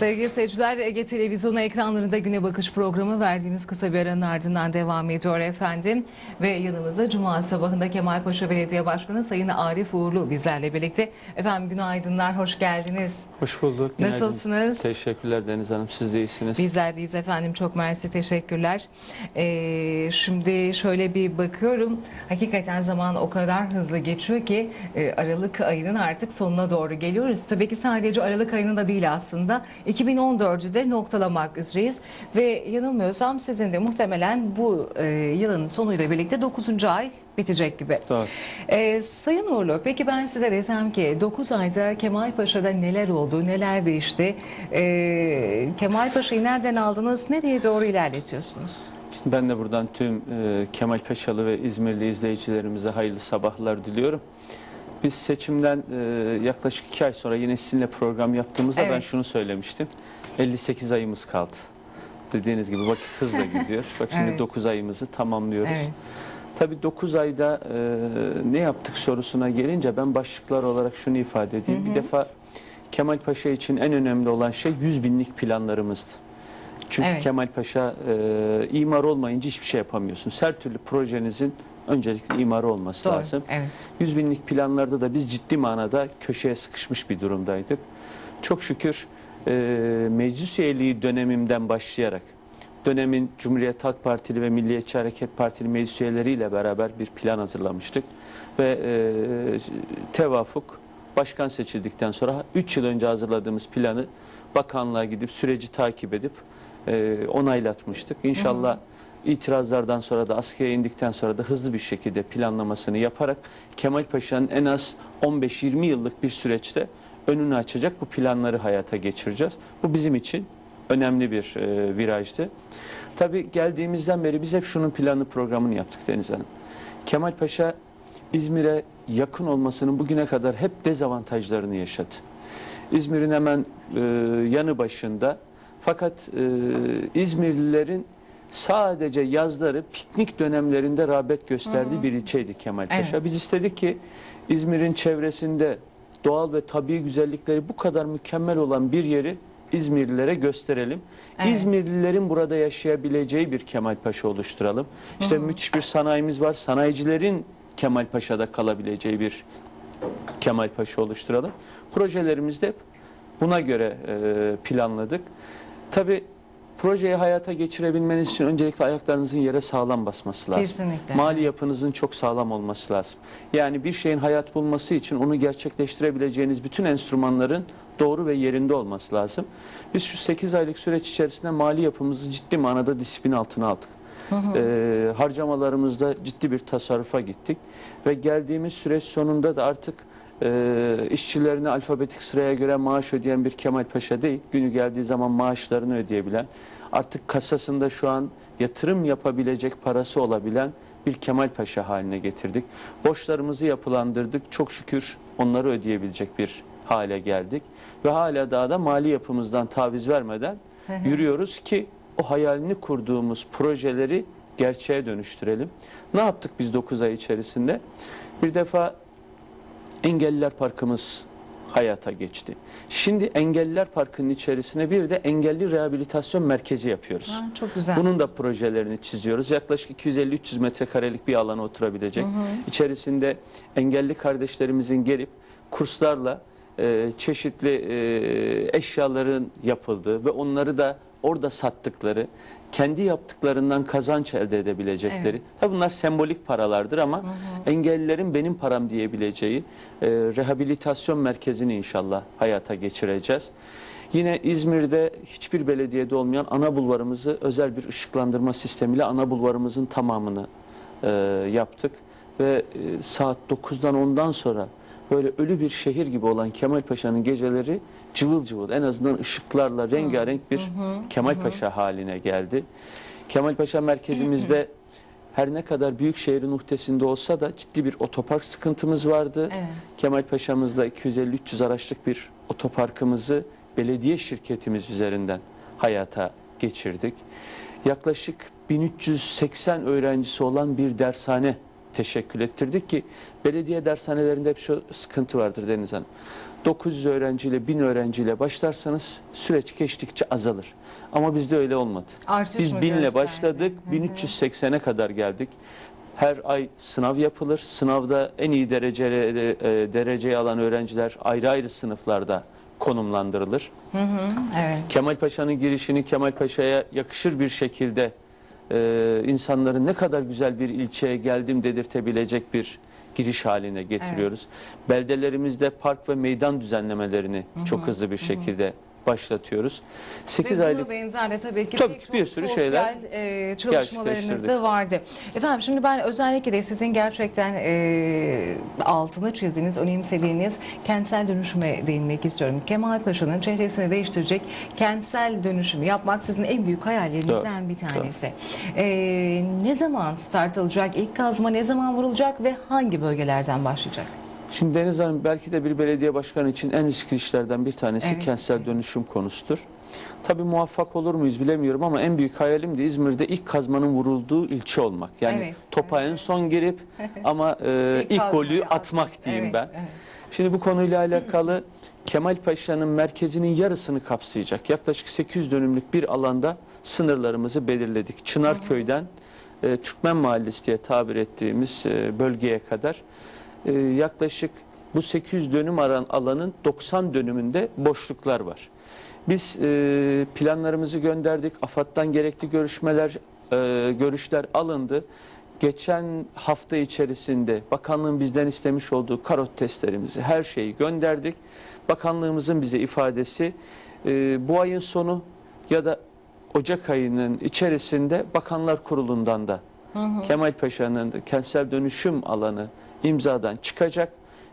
Sevgili seyirciler, Ege Televizyonu ekranlarında güne bakış programı verdiğimiz kısa bir aranın ardından devam ediyor efendim. Ve yanımızda Cuma sabahında Kemalpaşa Belediye Başkanı Sayın Arif Uğurlu bizlerle birlikte. Efendim günaydınlar, hoş geldiniz. Hoş bulduk. günaydın. Nasılsınız? Teşekkürler Deniz Hanım. Siz de iyisiniz. Bizler deyiz efendim, çok mersi, teşekkürler. Ee, şimdi şöyle bir bakıyorum, hakikaten zaman o kadar hızlı geçiyor ki e, Aralık ayının artık sonuna doğru geliyoruz. Tabii ki sadece Aralık ayının da değil aslında. 2014'ü de noktalamak üzereyiz ve yanılmıyorsam sizin de muhtemelen bu e, yılın sonuyla birlikte 9. ay bitecek gibi. Doğru. Ee, Sayın Uğurlu, peki ben size desem ki 9 ayda Kemalpaşa'da neler oldu, neler değişti? Ee, Kemalpaşa'yı nereden aldınız, nereye doğru ilerletiyorsunuz? Ben de buradan tüm e, Kemal Paşalı ve İzmirli izleyicilerimize hayırlı sabahlar diliyorum. Biz seçimden e, yaklaşık iki ay sonra yine sizinle program yaptığımızda ben Evet. şunu söylemiştim. 58 ayımız kaldı. Dediğiniz gibi vakit hızla gidiyor. Bak şimdi Evet. 9 ayımızı tamamlıyoruz. Evet. Tabii 9 ayda e, ne yaptık sorusuna gelince ben başlıklar olarak şunu ifade edeyim. Bir defa Kemal Paşa için en önemli olan şey 100 binlik planlarımızdı. Çünkü Evet. Kemal Paşa e, imar olmayınca hiçbir şey yapamıyorsunuz. Her türlü projenizin öncelikle imarı olması Doğru. lazım. Evet. 100 binlik planlarda da biz ciddi manada köşeye sıkışmış bir durumdaydık. Çok şükür e, meclis üyeliği dönemimden başlayarak dönemin Cumhuriyet Halk Partili ve Milliyetçi Hareket Partili meclis üyeleriyle beraber bir plan hazırlamıştık. Ve e, tevafuk başkan seçildikten sonra 3 yıl önce hazırladığımız planı bakanlığa gidip süreci takip edip e, onaylatmıştık. İnşallah itirazlardan sonra da askere indikten sonra da hızlı bir şekilde planlamasını yaparak Kemal Paşa'nın en az 15-20 yıllık bir süreçte önünü açacak bu planları hayata geçireceğiz. Bu bizim için önemli bir e, virajdı. Tabii geldiğimizden beri biz hep şunun planı programını yaptık Deniz Hanım. Kemal Paşa İzmir'e yakın olmasının bugüne kadar hep dezavantajlarını yaşadı. İzmir'in hemen e, yanı başında fakat e, İzmirlilerin sadece yazları piknik dönemlerinde rağbet gösterdiği Hı hı. bir ilçeydi Kemal Paşa. Evet. Biz istedik ki İzmir'in çevresinde doğal ve tabii güzellikleri bu kadar mükemmel olan bir yeri İzmirlilere gösterelim. Evet. İzmirlilerin burada yaşayabileceği bir Kemal Paşa oluşturalım. İşte Hı hı. müthiş bir sanayimiz var. Sanayicilerin Kemal Paşa'da kalabileceği bir Kemal Paşa oluşturalım. Projelerimizde hep buna göre planladık. Tabi projeyi hayata geçirebilmeniz için öncelikle ayaklarınızın yere sağlam basması lazım. Kesinlikle. Mali yapınızın çok sağlam olması lazım. Yani bir şeyin hayat bulması için onu gerçekleştirebileceğiniz bütün enstrümanların doğru ve yerinde olması lazım. Biz şu 8 aylık süreç içerisinde mali yapımızı ciddi manada disiplin altına aldık. Hı hı. Ee, harcamalarımızda ciddi bir tasarrufa gittik ve geldiğimiz süreç sonunda da artık e, işçilerine alfabetik sıraya göre maaş ödeyen bir Kemal Paşa değil, günü geldiği zaman maaşlarını ödeyebilen, artık kasasında şu an yatırım yapabilecek parası olabilen bir Kemal Paşa haline getirdik. Borçlarımızı yapılandırdık, çok şükür onları ödeyebilecek bir hale geldik ve hala daha da mali yapımızdan taviz vermeden yürüyoruz ki o hayalini kurduğumuz projeleri gerçeğe dönüştürelim. Ne yaptık biz 9 ay içerisinde? Bir defa Engelliler Parkımız hayata geçti. Şimdi Engelliler Parkı'nın içerisine bir de engelli rehabilitasyon merkezi yapıyoruz. Ha, çok güzel. Bunun da projelerini çiziyoruz. Yaklaşık 250-300 metrekarelik bir alana oturabilecek. Hı hı. İçerisinde engelli kardeşlerimizin gelip kurslarla e, çeşitli e, eşyaların yapıldığı ve onları da orada sattıkları, kendi yaptıklarından kazanç elde edebilecekleri. Evet. Tabii bunlar sembolik paralardır ama Hı hı. engellilerin benim param diyebileceği e, rehabilitasyon merkezini inşallah hayata geçireceğiz. Yine İzmir'de hiçbir belediyede olmayan ana bulvarımızı özel bir ışıklandırma sistemiyle ana bulvarımızın tamamını e, yaptık. Ve e, saat 9'dan 10'dan sonra böyle ölü bir şehir gibi olan Kemal Paşa'nın geceleri cıvıl cıvıl en azından ışıklarla rengarenk bir Hı hı, Kemal hı hı. Paşa haline geldi. Kemal Paşa merkezimizde her ne kadar büyük şehrin uhdesinde olsa da ciddi bir otopark sıkıntımız vardı. Evet. Kemal Paşa'mızda 250-300 araçlık bir otoparkımızı belediye şirketimiz üzerinden hayata geçirdik. Yaklaşık 1380 öğrencisi olan bir dershane teşekkül ettirdik ki belediye dershanelerinde hep şu sıkıntı vardır Deniz Hanım. 900 öğrenciyle 1000 öğrenciyle başlarsanız süreç geçtikçe azalır. Ama bizde öyle olmadı. Artış Biz mı 1000 ile başladık, Hı hı. 1380'e kadar geldik. Her ay sınav yapılır. Sınavda en iyi dereceli, e, dereceyi alan öğrenciler ayrı ayrı sınıflarda konumlandırılır. Hı hı, evet. Kemal Paşa'nın girişini Kemal Paşa'ya yakışır bir şekilde e, insanların ne kadar güzel bir ilçeye geldim dedirtebilecek bir giriş haline getiriyoruz. Beldelerimizde park ve meydan düzenlemelerini çok hızlı bir şekilde başlatıyoruz. 8 Ve buna aylık benzer de tabii ki Tabii pek bir sürü sosyal şeyler e, çalışmalarınız da vardı. Efendim şimdi ben özellikle de sizin gerçekten e, altını çizdiğiniz, önemsediğiniz kentsel dönüşüme değinmek istiyorum. Kemal Paşa'nın çehresini değiştirecek kentsel dönüşümü yapmak sizin en büyük hayallerinizden bir tanesi. E, ne zaman start alacak, ilk kazma ne zaman vurulacak ve hangi bölgelerden başlayacak? Şimdi Deniz Hanım belki de bir belediye başkanı için en riskli işlerden bir tanesi Evet. kentsel dönüşüm konusudur. Tabii muvaffak olur muyuz bilemiyorum ama en büyük hayalim de İzmir'de ilk kazmanın vurulduğu ilçe olmak. Yani Evet, topa en son girip ama e, İlk ilk, golü atmak. atmak diyeyim Evet, ben. evet. Şimdi bu konuyla alakalı Kemal Paşa'nın merkezinin yarısını kapsayacak. Yaklaşık 800 dönümlük bir alanda sınırlarımızı belirledik. Çınarköy'den e, Türkmen Mahallesi diye tabir ettiğimiz e, bölgeye kadar e, yaklaşık bu 800 dönüm aran alanın 90 dönümünde boşluklar var. Biz e, planlarımızı gönderdik. AFAD'dan gerekli görüşmeler, e, görüşler alındı. Geçen hafta içerisinde bakanlığın bizden istemiş olduğu karot testlerimizi, her şeyi gönderdik. Bakanlığımızın bize ifadesi e, bu ayın sonu ya da Ocak ayının içerisinde Bakanlar Kurulu'ndan da Hı hı. Kemal Paşa'nın kentsel dönüşüm alanı imzadan çıkacak.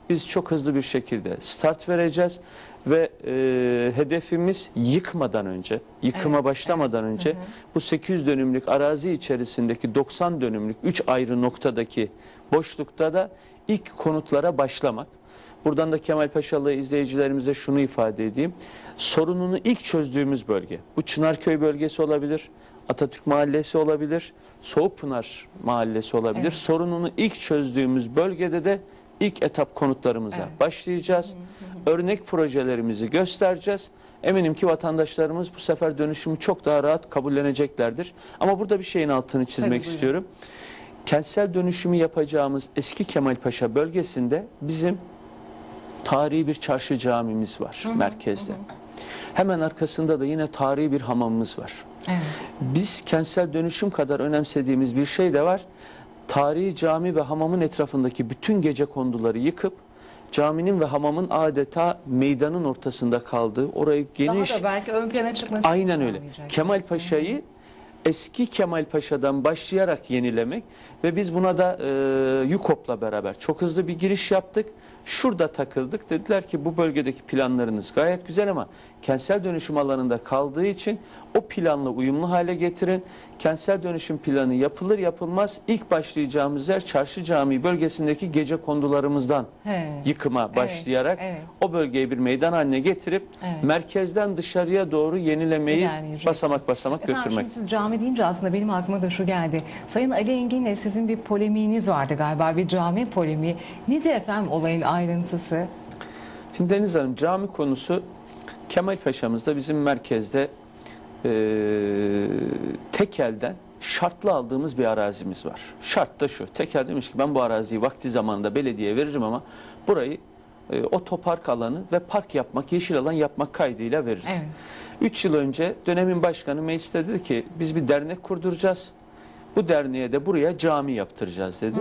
Biz çok hızlı bir şekilde start vereceğiz ve e, hedefimiz yıkmadan önce, yıkıma Evet, başlamadan önce Hı hı. bu 800 dönümlük arazi içerisindeki 90 dönümlük 3 ayrı noktadaki boşlukta da ilk konutlara başlamak. Buradan da Kemal Paşalı izleyicilerimize şunu ifade edeyim. Sorununu ilk çözdüğümüz bölge. Bu Çınarköy bölgesi olabilir, Atatürk Mahallesi olabilir, Soğukpınar Mahallesi olabilir. Evet. Sorununu ilk çözdüğümüz bölgede de ilk etap konutlarımıza Evet. başlayacağız. Örnek projelerimizi göstereceğiz. Eminim ki vatandaşlarımız bu sefer dönüşümü çok daha rahat kabulleneceklerdir. Ama burada bir şeyin altını çizmek buyurun. istiyorum. Kentsel dönüşümü yapacağımız eski Kemalpaşa bölgesinde bizim tarihi bir çarşı camimiz var Hı hı, merkezde. hı hı. Hemen arkasında da yine tarihi bir hamamımız var. Evet. Biz kentsel dönüşüm kadar önemsediğimiz bir şey de var. Tarihi cami ve hamamın etrafındaki bütün gece konduları yıkıp caminin ve hamamın adeta meydanın ortasında kaldığı orayı geniş Daha da belki ön plana çıkması aynen öyle. Kemal Paşa'yı eski Kemal Paşa'dan başlayarak yenilemek ve biz buna da e, YUKOP'la beraber çok hızlı bir giriş yaptık. Şurada takıldık. Dediler ki bu bölgedeki planlarınız gayet güzel ama kentsel dönüşüm alanında kaldığı için o planla uyumlu hale getirin. Kentsel dönüşüm planı yapılır yapılmaz ilk başlayacağımız yer Çarşı Camii bölgesindeki gece kondularımızdan He. yıkıma başlayarak evet. o bölgeyi bir meydan haline getirip Evet. merkezden dışarıya doğru yenilemeyi İlerleyeceksiniz. basamak basamak Efendim götürmek. siz cami deyince aslında benim aklıma da şu geldi. Sayın Ali Engin'le sizin bir polemiğiniz vardı galiba. Bir cami polemiği. Nedir efendim olayın ayrıntısı? Şimdi Deniz Hanım cami konusu Kemal Paşa'mızda bizim merkezde eee tekelden şartlı aldığımız bir arazimiz var. Şart da şu. Tekel demiş ki ben bu araziyi vakti zamanında belediyeye veririm ama burayı e, otopark alanı ve park yapmak, yeşil alan yapmak kaydıyla veririz. Evet. 3 yıl önce dönemin başkanı mecliste dedi ki biz bir dernek kurduracağız. Bu derneğe de buraya cami yaptıracağız dedi.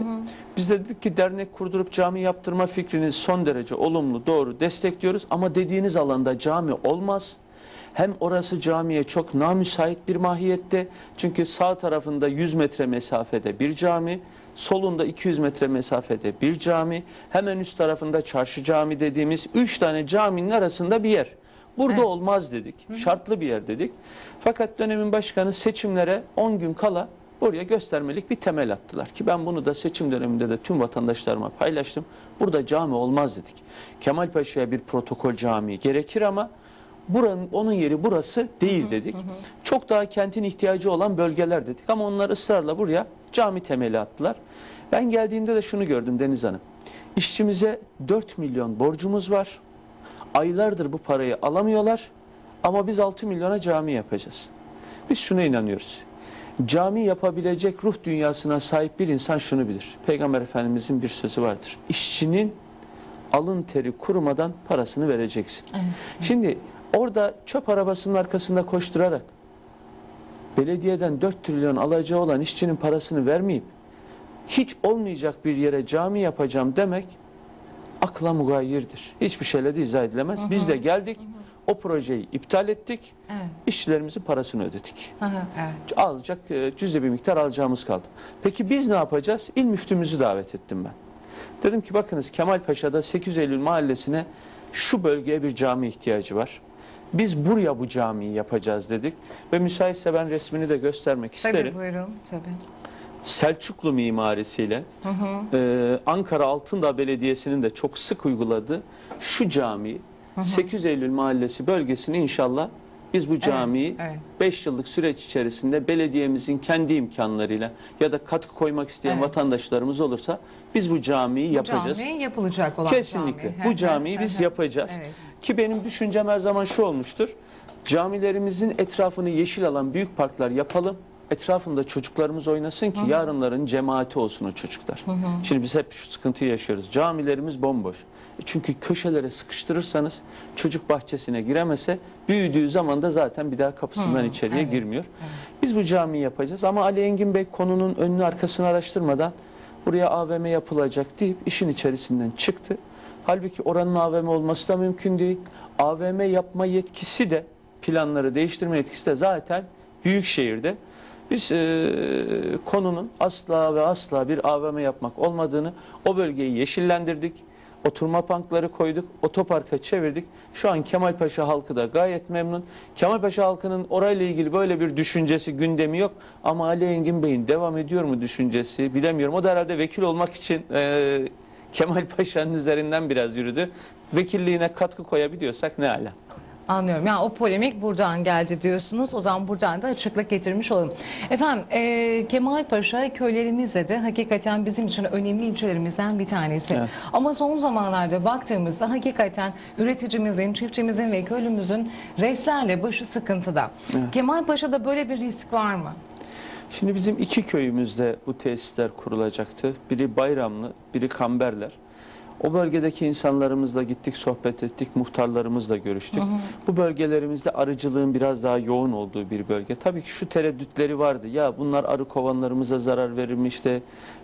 Biz de dedik ki dernek kurdurup cami yaptırma fikrini son derece olumlu, doğru destekliyoruz ama dediğiniz alanda cami olmaz. Hem orası camiye çok namüsait bir mahiyette. Çünkü sağ tarafında 100 metre mesafede bir cami, solunda 200 metre mesafede bir cami, hemen üst tarafında çarşı cami dediğimiz 3 tane caminin arasında bir yer. Burada Evet. olmaz dedik. Şartlı bir yer dedik. Fakat dönemin başkanı seçimlere 10 gün kala buraya göstermelik bir temel attılar. Ki ben bunu da seçim döneminde de tüm vatandaşlarıma paylaştım. Burada cami olmaz dedik. Kemal Paşa'ya bir protokol camii gerekir ama buranın onun yeri burası değil dedik. Çok daha kentin ihtiyacı olan bölgeler dedik ama onlar ısrarla buraya Cami temeli attılar. Ben geldiğimde de şunu gördüm Deniz Hanım. İşçimize 4 milyon borcumuz var. Aylardır bu parayı alamıyorlar. Ama biz 6 milyona cami yapacağız. Biz şuna inanıyoruz. Cami yapabilecek ruh dünyasına sahip bir insan şunu bilir. Peygamber Efendimizin bir sözü vardır. İşçinin alın teri kurumadan parasını vereceksin. Evet. Şimdi orada çöp arabasının arkasında koşturarak belediyeden 4 trilyon alacağı olan işçinin parasını vermeyip hiç olmayacak bir yere cami yapacağım demek akla mugayirdir. Hiçbir şeyle de izah edilemez. Biz de geldik, o projeyi iptal ettik, Evet. işçilerimizin parasını ödedik. Hı hı, evet. Alacak e, cüzi bir miktar alacağımız kaldı. Peki biz ne yapacağız? İl müftümüzü davet ettim ben. Dedim ki bakınız Kemalpaşa'da 8 Eylül mahallesine şu bölgeye bir cami ihtiyacı var. Biz buraya bu camiyi yapacağız dedik. Ve müsaitse ben resmini de göstermek isterim. Tabii buyurun. Tabii. Selçuklu mimarisiyle Hı hı. e, Ankara Altındağ Belediyesi'nin de çok sık uyguladığı şu camiyi 8 Eylül mahallesi bölgesini inşallah biz bu camiyi evet. 5 yıllık süreç içerisinde belediyemizin kendi imkanlarıyla ya da katkı koymak isteyen Evet. vatandaşlarımız olursa biz bu camiyi yapacağız. Cami yapılacak olan Kesinlikle. cami. Bu camiyi biz yapacağız. Evet. Ki benim düşüncem her zaman şu olmuştur. Camilerimizin etrafını yeşil alan büyük parklar yapalım. Etrafında çocuklarımız oynasın ki yarınların cemaati olsun o çocuklar. Hı hı. Şimdi biz hep şu sıkıntıyı yaşıyoruz. Camilerimiz bomboş. Çünkü köşelere sıkıştırırsanız çocuk bahçesine giremese büyüdüğü zaman da zaten bir daha kapısından Hı, içeriye evet, girmiyor. evet. Biz bu camiyi yapacağız ama Ali Engin Bey konunun önünü arkasını araştırmadan buraya AVM yapılacak deyip işin içerisinden çıktı. Halbuki oranın AVM olması da mümkün değil. AVM yapma yetkisi de planları değiştirme yetkisi de zaten büyük şehirde. Biz e, konunun asla ve asla bir AVM yapmak olmadığını, o bölgeyi yeşillendirdik, oturma parkları koyduk, otoparka çevirdik. Şu an Kemalpaşa halkı da gayet memnun. Kemalpaşa halkının orayla ilgili böyle bir düşüncesi, gündemi yok. Ama Ali Engin Bey'in devam ediyor mu düşüncesi bilemiyorum. O da herhalde vekil olmak için e, Kemal üzerinden biraz yürüdü. Vekilliğine katkı koyabiliyorsak ne ala. Anlıyorum. Yani o polemik buradan geldi diyorsunuz. O zaman buradan da açıklık getirmiş olalım. Efendim e, Kemal Paşa köylerimizle de hakikaten bizim için önemli ilçelerimizden bir tanesi. Evet. Ama son zamanlarda baktığımızda hakikaten üreticimizin, çiftçimizin ve köylümüzün reslerle başı sıkıntıda. Evet. Kemal Paşa'da böyle bir risk var mı? Şimdi bizim iki köyümüzde bu tesisler kurulacaktı. Biri Bayramlı, biri Kamberler. O bölgedeki insanlarımızla gittik, sohbet ettik, muhtarlarımızla görüştük. Hı hı. Bu bölgelerimizde arıcılığın biraz daha yoğun olduğu bir bölge. Tabii ki şu tereddütleri vardı. Ya bunlar arı kovanlarımıza zarar verir mi? İşte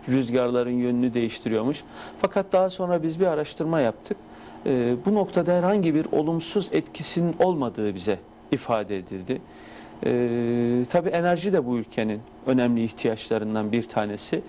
rüzgarların yönünü değiştiriyormuş. Fakat daha sonra biz bir araştırma yaptık. Ee, bu noktada herhangi bir olumsuz etkisinin olmadığı bize ifade edildi. Ee, tabii enerji de bu ülkenin önemli ihtiyaçlarından bir tanesi.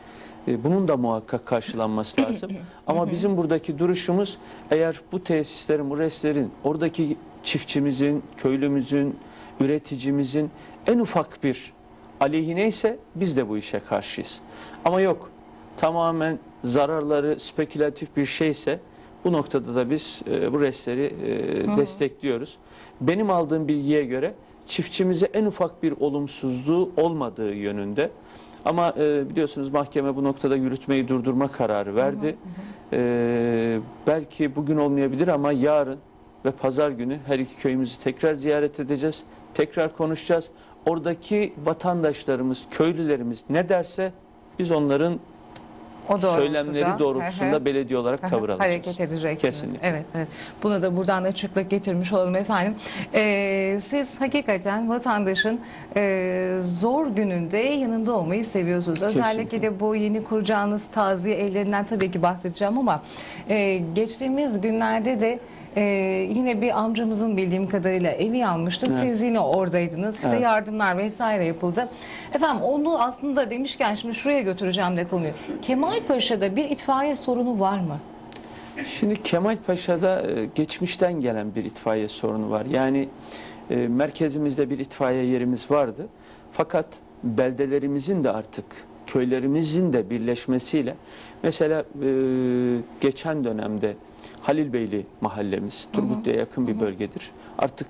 Ee, bunun da muhakkak karşılanması lazım. Ama bizim buradaki duruşumuz eğer bu tesislerin, bu reslerin, oradaki çiftçimizin, köylümüzün, üreticimizin en ufak bir aleyhine ise biz de bu işe karşıyız. Ama yok tamamen zararları spekülatif bir şeyse bu noktada da biz e, bu resleri e, hı. destekliyoruz. Benim aldığım bilgiye göre çiftçimize en ufak bir olumsuzluğu olmadığı yönünde. Ama e, biliyorsunuz mahkeme bu noktada yürütmeyi durdurma kararı verdi. E, belki bugün olmayabilir ama yarın ve pazar günü her iki köyümüzü tekrar ziyaret edeceğiz. Tekrar konuşacağız. Oradaki vatandaşlarımız, köylülerimiz ne derse biz onların O doğrultuda. söylemleri Hı hı. doğrultusunda belediye olarak tavır alacağız. Hareket edeceksiniz. Kesinlikle. Evet, evet. Buna da buradan açıklık getirmiş olalım efendim. Ee, siz hakikaten vatandaşın e, zor gününde yanında olmayı seviyorsunuz. Özellikle Kesinlikle. de bu yeni kuracağınız taziye evlerinden tabii ki bahsedeceğim ama e, geçtiğimiz günlerde de e, yine bir amcamızın bildiğim kadarıyla evi yanmıştı. Evet. Siz yine oradaydınız. İşte Evet. yardımlar vesaire yapıldı. Efendim onu aslında demişken şimdi şuraya götüreceğim de konuyu. Kemal Paşa'da bir itfaiye sorunu var mı? Şimdi Kemal Paşa'da e, geçmişten gelen bir itfaiye sorunu var. Yani e, merkezimizde bir itfaiye yerimiz vardı. Fakat beldelerimizin de artık köylerimizin de birleşmesiyle mesela e, geçen dönemde Halilbeyli mahallemiz Turgutlu'ya yakın bir bölgedir. Artık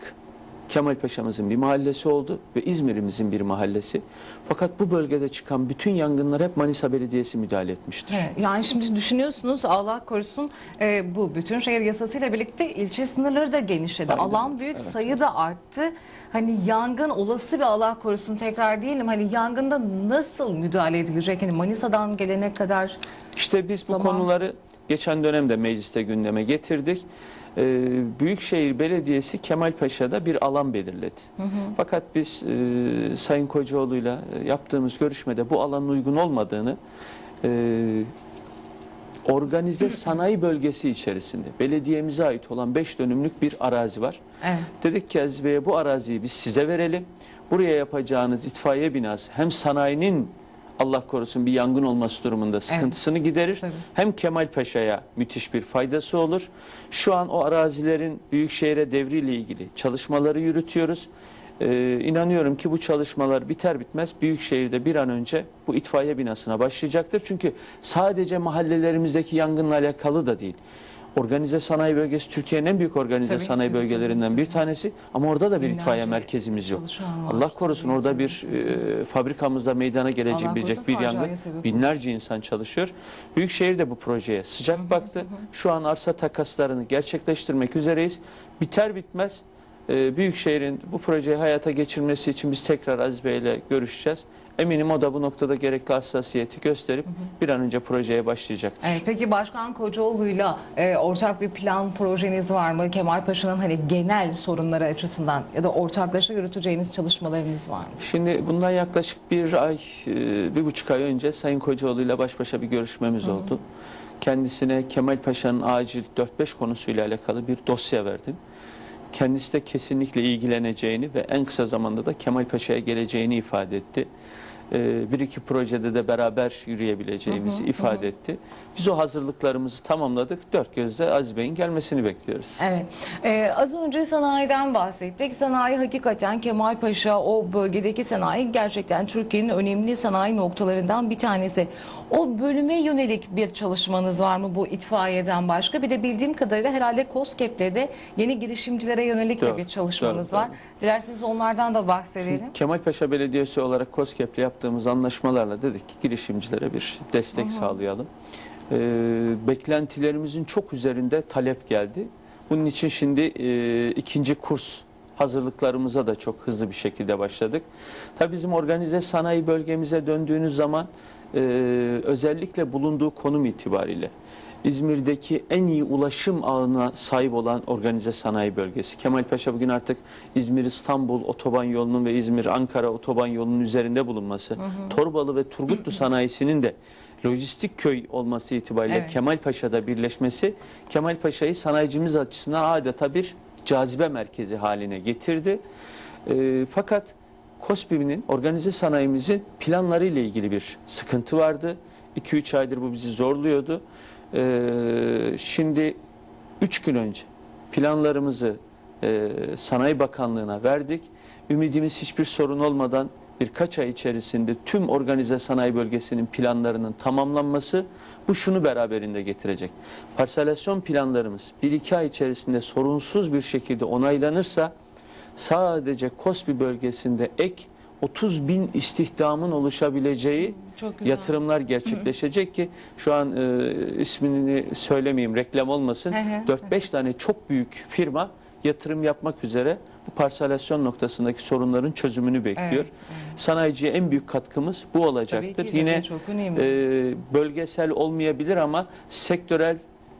Kemal Paşa'mızın bir mahallesi oldu ve İzmir'imizin bir mahallesi. Fakat bu bölgede çıkan bütün yangınlar hep Manisa Belediyesi müdahale etmiştir. Evet, yani şimdi düşünüyorsunuz Allah korusun e, bu bütün şehir yasasıyla birlikte ilçe sınırları da genişledi. Aynen, Alan büyük, evet. sayı da arttı. Hani yangın olası bir Allah korusun tekrar diyelim. Hani yangında nasıl müdahale edilecek? Hani Manisa'dan gelene kadar İşte biz bu Zaman- konuları geçen dönemde mecliste gündeme getirdik. Ee, Büyükşehir Belediyesi Kemalpaşa'da bir alan belirledi. Fakat biz e, Sayın Kocaoğlu'yla e, yaptığımız görüşmede bu alanın uygun olmadığını e, organize sanayi bölgesi içerisinde belediyemize ait olan 5 dönümlük bir arazi var. evet. Dedik ki Aziz Bey'e bu araziyi biz size verelim. Buraya yapacağınız itfaiye binası hem sanayinin Allah korusun bir yangın olması durumunda sıkıntısını giderir. Tabii. Hem Kemal Paşa'ya müthiş bir faydası olur. Şu an o arazilerin Büyükşehir'e devriyle ilgili çalışmaları yürütüyoruz. Ee, inanıyorum ki bu çalışmalar biter bitmez Büyükşehir'de bir an önce bu itfaiye binasına başlayacaktır. Çünkü sadece mahallelerimizdeki yangınla alakalı da değil. Organize sanayi bölgesi Türkiye'nin en büyük organize Tabii, sanayi tabii, bölgelerinden tabii, bir tanesi ama orada da bir Binlerce itfaiye merkezimiz yok. Allah korusun orada bir e, fabrikamızda meydana gelebilecek bir yangın. Binlerce insan çalışıyor. Büyükşehir de bu projeye sıcak baktı. Şu an arsa takaslarını gerçekleştirmek üzereyiz. Biter bitmez e, Büyükşehir'in bu projeyi hayata geçirmesi için biz tekrar Aziz Bey ile görüşeceğiz. Eminim o da bu noktada gerekli hassasiyeti gösterip bir an önce projeye başlayacaktır. Evet, peki Başkan Kocaoğlu'yla e, ortak bir plan projeniz var mı? Kemal Paşa'nın hani genel sorunları açısından ya da ortaklaşa yürüteceğiniz çalışmalarınız var mı? Şimdi bundan yaklaşık bir ay, e, bir buçuk ay önce Sayın Kocaoğlu ile baş başa bir görüşmemiz oldu. Kendisine Kemal Paşa'nın acil 4-5 konusuyla alakalı bir dosya verdim. Kendisi de kesinlikle ilgileneceğini ve en kısa zamanda da Kemal Paşa'ya geleceğini ifade etti. E, Bir iki projede de beraber yürüyebileceğimizi ifade etti. Biz o hazırlıklarımızı tamamladık. Dört gözle Aziz Bey'in gelmesini bekliyoruz. Evet. Ee, az önce sanayiden bahsettik. Sanayi hakikaten Kemal Paşa o bölgedeki sanayi gerçekten Türkiye'nin önemli sanayi noktalarından bir tanesi. O bölüme yönelik bir çalışmanız var mı bu itfaiyeden başka? Bir de bildiğim kadarıyla herhalde KOSGEB'le de yeni girişimcilere yönelik de Doğru, bir çalışmanız doğru, var. Dilerseniz onlardan da bahsedelim. Kemalpaşa Belediyesi olarak KOSGEB'le yaptığımız anlaşmalarla dedik ki girişimcilere bir destek sağlayalım. Ee, beklentilerimizin çok üzerinde talep geldi. Bunun için şimdi e, ikinci kurs hazırlıklarımıza da çok hızlı bir şekilde başladık. Tabii bizim organize sanayi bölgemize döndüğünüz zaman e, özellikle bulunduğu konum itibariyle İzmir'deki en iyi ulaşım ağına sahip olan organize sanayi bölgesi. Kemalpaşa bugün artık İzmir-İstanbul otoban yolunun ve İzmir-Ankara otoban yolunun üzerinde bulunması, Torbalı ve Turgutlu sanayisinin de lojistik köy olması itibariyle Evet. Kemalpaşa'da birleşmesi Kemalpaşa'yı sanayicimiz açısından adeta bir cazibe merkezi haline getirdi. Ee, fakat KOSBİ'nin, organize sanayimizin planları ile ilgili bir sıkıntı vardı. 2-3 aydır bu bizi zorluyordu. Ee, şimdi 3 gün önce planlarımızı e, Sanayi Bakanlığı'na verdik. Ümidimiz hiçbir sorun olmadan birkaç ay içerisinde tüm organize sanayi bölgesinin planlarının tamamlanması bu şunu beraberinde getirecek. Parselasyon planlarımız 1-2 ay içerisinde sorunsuz bir şekilde onaylanırsa sadece KOSBİ bölgesinde ek 30 bin istihdamın oluşabileceği yatırımlar gerçekleşecek ki şu an e, ismini söylemeyeyim reklam olmasın Hı hı. 4-5 tane çok büyük firma yatırım yapmak üzere bu parselasyon noktasındaki sorunların çözümünü bekliyor. Evet, evet. Sanayiciye en büyük katkımız bu olacaktır. Tabii ki Yine çok önemli. e, bölgesel olmayabilir ama sektörel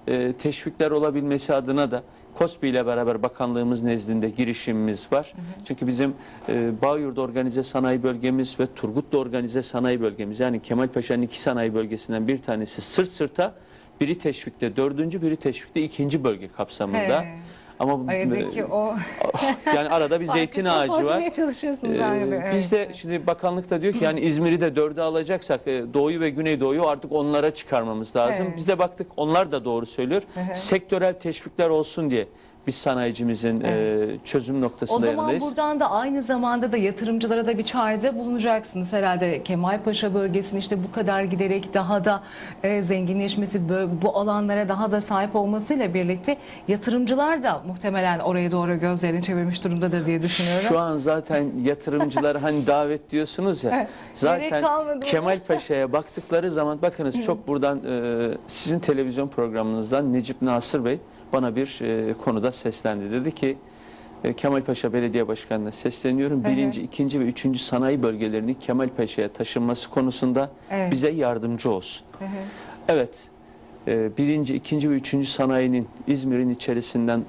e, teşvikler olabilmesi adına da KOSBİ ile beraber bakanlığımız nezdinde girişimimiz var. Çünkü bizim e, Bağyurt Organize Sanayi Bölgemiz ve Turgutlu Organize Sanayi Bölgemiz yani Kemalpaşa'nın iki sanayi bölgesinden bir tanesi sırt sırta biri teşvikte dördüncü biri teşvikte ikinci bölge kapsamında. He. Ama Aradaki e, o yani arada bir zeytin ağacı var. Çalışıyorsunuz Ee. Evet. biz de şimdi bakanlık da diyor ki yani İzmir'i de dörde alacaksak e, Doğu'yu ve Güneydoğu'yu artık onlara çıkarmamız lazım. Evet. Biz de baktık onlar da doğru söylüyor. Hı hı. Sektörel teşvikler olsun diye Biz sanayicimizin e, çözüm O noktasında zaman yanındayız. buradan da aynı zamanda da yatırımcılara da bir çağrıda bulunacaksınız herhalde. Kemalpaşa bölgesinin işte bu kadar giderek daha da e, zenginleşmesi, bu alanlara daha da sahip olmasıyla birlikte yatırımcılar da muhtemelen oraya doğru gözlerini çevirmiş durumdadır diye düşünüyorum. Şu an zaten yatırımcılar hani davet diyorsunuz ya. Gerek Zaten kalmadı. Kemal Paşa'ya baktıkları zaman bakınız çok buradan e, sizin televizyon programınızdan Necip Nasır Bey bana bir e, konuda seslendi. Dedi ki e, Kemal Paşa Belediye Başkanı'na sesleniyorum. Hı. Birinci, ikinci ve üçüncü sanayi bölgelerinin Kemal Paşa'ya taşınması konusunda Evet. bize yardımcı olsun. Hı hı. Evet, e, birinci, ikinci ve üçüncü sanayinin İzmir'in içerisinden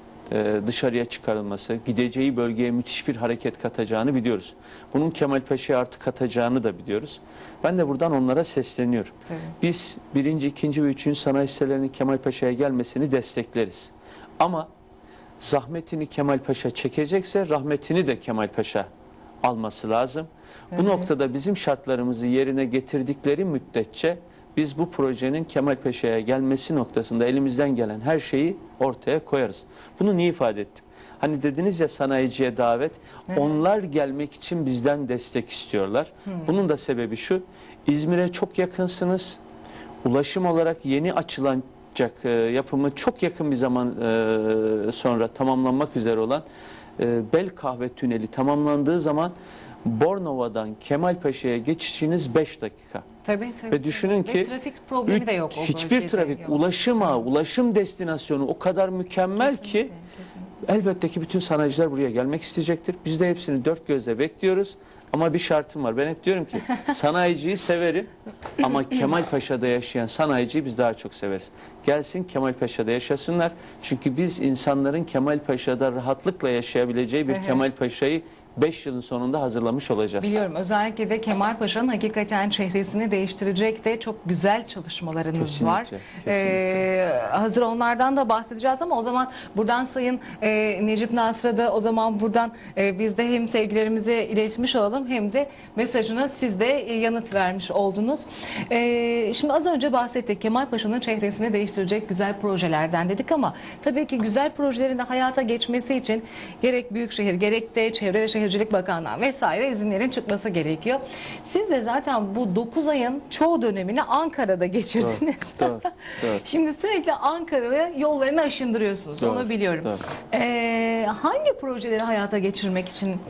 dışarıya çıkarılması, gideceği bölgeye müthiş bir hareket katacağını biliyoruz. Bunun Kemalpaşa'ya artık katacağını da biliyoruz. Ben de buradan onlara sesleniyorum. Tabii. Biz birinci, ikinci ve üçüncü sanayi sitelerinin Kemalpaşa'ya gelmesini destekleriz. Ama zahmetini Kemalpaşa çekecekse rahmetini de Kemalpaşa alması lazım. Bu Hı hı. noktada bizim şartlarımızı yerine getirdikleri müddetçe biz bu projenin Kemalpaşa'ya gelmesi noktasında elimizden gelen her şeyi ortaya koyarız. Bunu niye ifade ettim? Hani dediniz ya sanayiciye davet, Evet. onlar gelmek için bizden destek istiyorlar. Hı. Bunun da sebebi şu, İzmir'e çok yakınsınız. Ulaşım olarak yeni açılacak e, yapımı çok yakın bir zaman e, sonra tamamlanmak üzere olan e, Bel Kahve Tüneli tamamlandığı zaman Bornova'dan Kemalpaşa'ya geçişiniz 5 dakika. Tabii, tabii. Ve düşünün Ve ki trafik problemi Üç- de yok. hiçbir trafik, yok. ulaşım ağı, ulaşım destinasyonu o kadar mükemmel ki Kesinlikle, kesinlikle. elbette ki bütün sanayiciler buraya gelmek isteyecektir. Biz de hepsini dört gözle bekliyoruz. Ama bir şartım var. Ben hep diyorum ki sanayiciyi severim ama Kemalpaşa'da yaşayan sanayiciyi biz daha çok severiz. Gelsin Kemalpaşa'da yaşasınlar. Çünkü biz insanların Kemalpaşa'da rahatlıkla yaşayabileceği bir. Kemalpaşa'yı 5 yılın sonunda hazırlamış olacağız. Biliyorum özellikle de Kemal Paşa'nın hakikaten çehresini değiştirecek de çok güzel çalışmalarınız Kesinlikle, var. kesinlikle. Ee, hazır onlardan da bahsedeceğiz ama o zaman buradan Sayın e, Necip Nasır'a da o zaman buradan e, biz de hem sevgilerimizi iletmiş olalım hem de mesajına siz de e, yanıt vermiş oldunuz. Ee, şimdi az önce bahsettik Kemal Paşa'nın çehresini değiştirecek güzel projelerden dedik ama tabii ki güzel projelerin de hayata geçmesi için gerek Büyükşehir gerek de Çevre ve Şehircilik Bakanlığı vesaire izinlerin çıkması gerekiyor. Siz de zaten bu 9 ayın çoğu dönemini Ankara'da geçirdiniz. Doğru, doğru. Şimdi sürekli Ankara'ya yollarını aşındırıyorsunuz. Doğru, Onu biliyorum. doğru. Ee, hangi projeleri hayata geçirmek için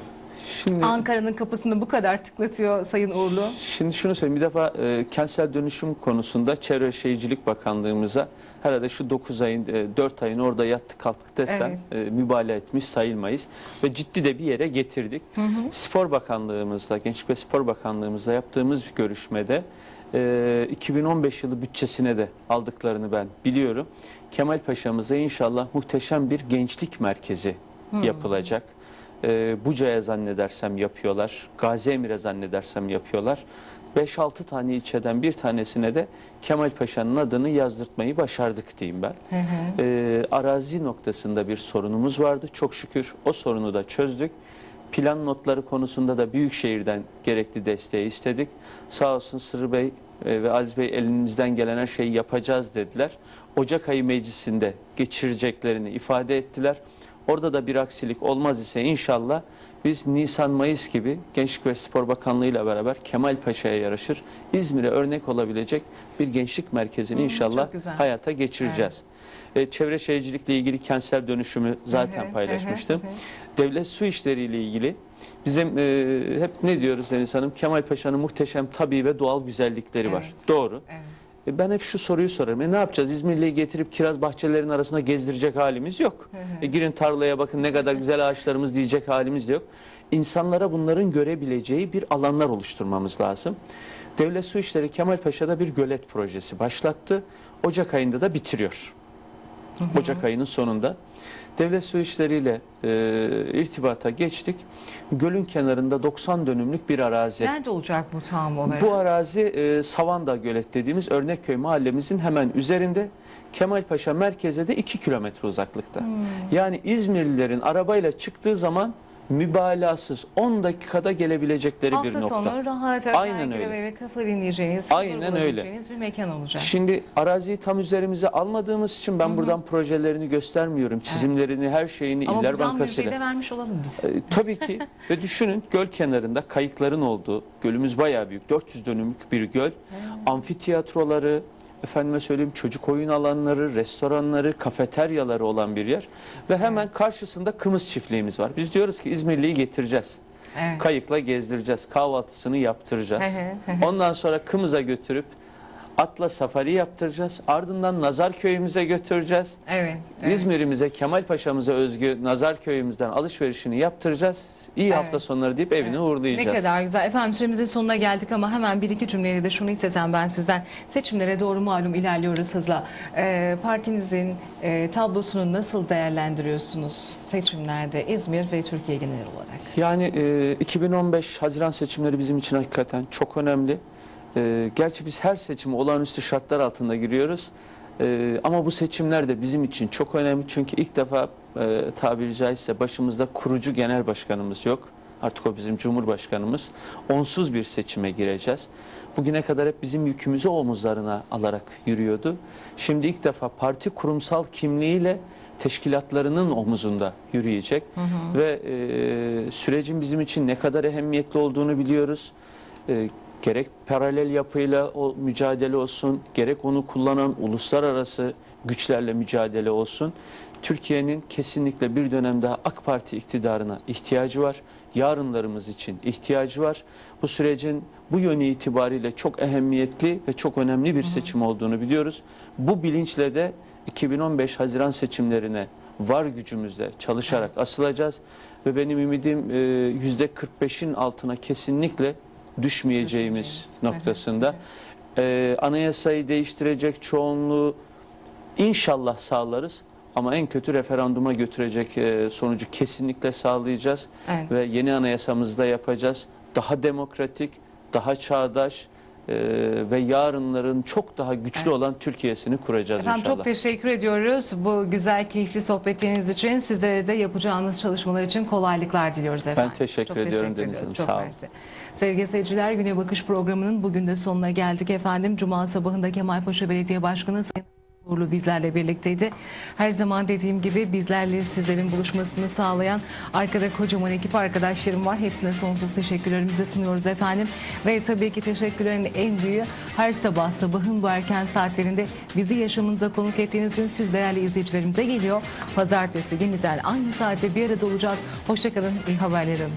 Şimdi Ankara'nın kapısını bu kadar tıklatıyor Sayın Uğurlu? Şimdi şunu söyleyeyim. Bir defa e, kentsel dönüşüm konusunda Çevre Şehircilik Bakanlığımıza herhalde şu 9 ayın, e, 4 ayın orada yattık kalktık desem e, mübalağa etmiş sayılmayız. Ve ciddi de bir yere getirdik. Hı hı. Spor Bakanlığımızla, Gençlik ve Spor Bakanlığımızla yaptığımız bir görüşmede e, 2015 yılı bütçesine de aldıklarını ben biliyorum. Kemal Paşa'mıza inşallah muhteşem bir gençlik merkezi Hmm. yapılacak. E, Buca'ya zannedersem yapıyorlar. Gazi Emir'e zannedersem yapıyorlar. 5-6 tane ilçeden bir tanesine de Kemal Paşa'nın adını yazdırtmayı başardık diyeyim ben. Hı hı. Ee, arazi noktasında bir sorunumuz vardı. Çok şükür o sorunu da çözdük. Plan notları konusunda da Büyükşehir'den gerekli desteği istedik. Sağ olsun Sırrı Bey e, ve Aziz Bey elimizden gelen her şeyi yapacağız dediler. Ocak ayı meclisinde geçireceklerini ifade ettiler. Orada da bir aksilik olmaz ise inşallah biz Nisan-Mayıs gibi Gençlik ve Spor Bakanlığı ile beraber Kemal Paşa'ya yaraşır. İzmir'e örnek olabilecek bir gençlik merkezini Hı, inşallah hayata geçireceğiz. E, çevre şehircilikle ilgili kentsel dönüşümü zaten Hı hı, paylaşmıştım. hı hı. Devlet su işleriyle ilgili bizim e, hep ne diyoruz Deniz Hanım? Kemal Paşa'nın muhteşem tabii ve doğal güzellikleri var. Evet. Doğru. Evet. E, ben hep şu soruyu sorarım. E, ne yapacağız? İzmirli'yi getirip kiraz bahçelerinin arasına gezdirecek halimiz yok. Hı hı. E, girin tarlaya bakın ne kadar güzel ağaçlarımız diyecek halimiz de yok. İnsanlara bunların görebileceği bir alanlar oluşturmamız lazım. Devlet Su İşleri Kemal Paşa'da bir gölet projesi başlattı. Ocak ayında da bitiriyor. Hı hı. Ocak ayının sonunda. Devlet Su İşleri ile e, irtibata geçtik. Gölün kenarında 90 dönümlük bir arazi. Nerede olacak bu tam olarak? Bu arazi e, Savanda Gölet dediğimiz Örnekköy mahallemizin hemen üzerinde. Kemalpaşa merkeze de 2 kilometre uzaklıkta. Hmm. Yani İzmirlilerin arabayla çıktığı zaman mübalağasız 10 dakikada gelebilecekleri bir Hafta nokta. sonu rahat Aynen öyle. ve kafa dinleyeceğiniz, Aynen öyle. bir mekan olacak. Şimdi araziyi tam üzerimize almadığımız için ben buradan projelerini göstermiyorum. Çizimlerini, her şeyini Ama İller müjdeyi Bankası'yla. de vermiş olalım biz. E, tabii ki ve düşünün göl kenarında kayıkların olduğu, gölümüz bayağı büyük, 400 dönümlük bir göl. Amfitiyatroları, efendime söyleyeyim çocuk oyun alanları, restoranları, kafeteryaları olan bir yer. Ve hemen karşısında Kımız çiftliğimiz var. Biz diyoruz ki İzmirli'yi getireceğiz. Evet. Kayıkla gezdireceğiz, kahvaltısını yaptıracağız. Ondan sonra Kımız'a götürüp atla safari yaptıracağız. Ardından Nazar köyümüze götüreceğiz. Evet. evet. İzmir'imize, Kemal Paşa'mıza özgü Nazar köyümüzden alışverişini yaptıracağız. İyi Evet. hafta sonları deyip evine Ne uğurlayacağız. kadar güzel. Efendim süremizin sonuna geldik ama hemen bir iki cümleyle de şunu istesem ben sizden. Seçimlere doğru malum ilerliyoruz hızla. Ee, partinizin e, tablosunu nasıl değerlendiriyorsunuz seçimlerde İzmir ve Türkiye genel olarak? Yani e, 2015 Haziran seçimleri bizim için hakikaten çok önemli. E, gerçi biz her seçime olağanüstü şartlar altında giriyoruz. E, ama bu seçimler de bizim için çok önemli. Çünkü ilk defa e, tabiri caizse başımızda kurucu genel başkanımız yok. Artık o bizim cumhurbaşkanımız. Onsuz bir seçime gireceğiz. Bugüne kadar hep bizim yükümüzü omuzlarına alarak yürüyordu. Şimdi ilk defa parti kurumsal kimliğiyle teşkilatlarının omuzunda yürüyecek. Ve e, sürecin bizim için ne kadar ehemmiyetli olduğunu biliyoruz. E, gerek paralel yapıyla o mücadele olsun, gerek onu kullanan uluslararası güçlerle mücadele olsun. Türkiye'nin kesinlikle bir dönem daha AK Parti iktidarına ihtiyacı var. Yarınlarımız için ihtiyacı var. Bu sürecin bu yönü itibariyle çok ehemmiyetli ve çok önemli bir seçim olduğunu biliyoruz. Bu bilinçle de 2015 Haziran seçimlerine var gücümüzle çalışarak asılacağız ve benim ümidim e, yüzde 45'in altına kesinlikle düşmeyeceğimiz noktasında. E, anayasayı değiştirecek çoğunluğu inşallah sağlarız ama en kötü referanduma götürecek e, sonucu kesinlikle sağlayacağız Evet. ve yeni anayasamızda yapacağız. Daha demokratik, daha çağdaş e, ve yarınların çok daha güçlü Evet. olan Türkiye'sini kuracağız Efendim inşallah. çok teşekkür ediyoruz bu güzel keyifli sohbetleriniz için. Sizlere de yapacağınız çalışmalar için kolaylıklar diliyoruz efendim. teşekkür Çok ediyorum teşekkür Deniz. Hanım, Çok sağ olun. mersi. Sevgili seyirciler Güne Bakış programının bugün de sonuna geldik efendim. Cuma sabahında Kemalpaşa Belediye Başkanı Sayın Uğurlu bizlerle birlikteydi. Her zaman dediğim gibi bizlerle sizlerin buluşmasını sağlayan arkada kocaman ekip arkadaşlarım var. Hepsine sonsuz teşekkürlerimizi sunuyoruz efendim. Ve tabii ki teşekkürlerin en büyüğü her sabah sabahın bu erken saatlerinde bizi yaşamınıza konuk ettiğiniz için siz değerli izleyicilerimize geliyor. Pazartesi yeniden aynı saatte bir arada olacağız. Hoşçakalın, iyi haberlerin.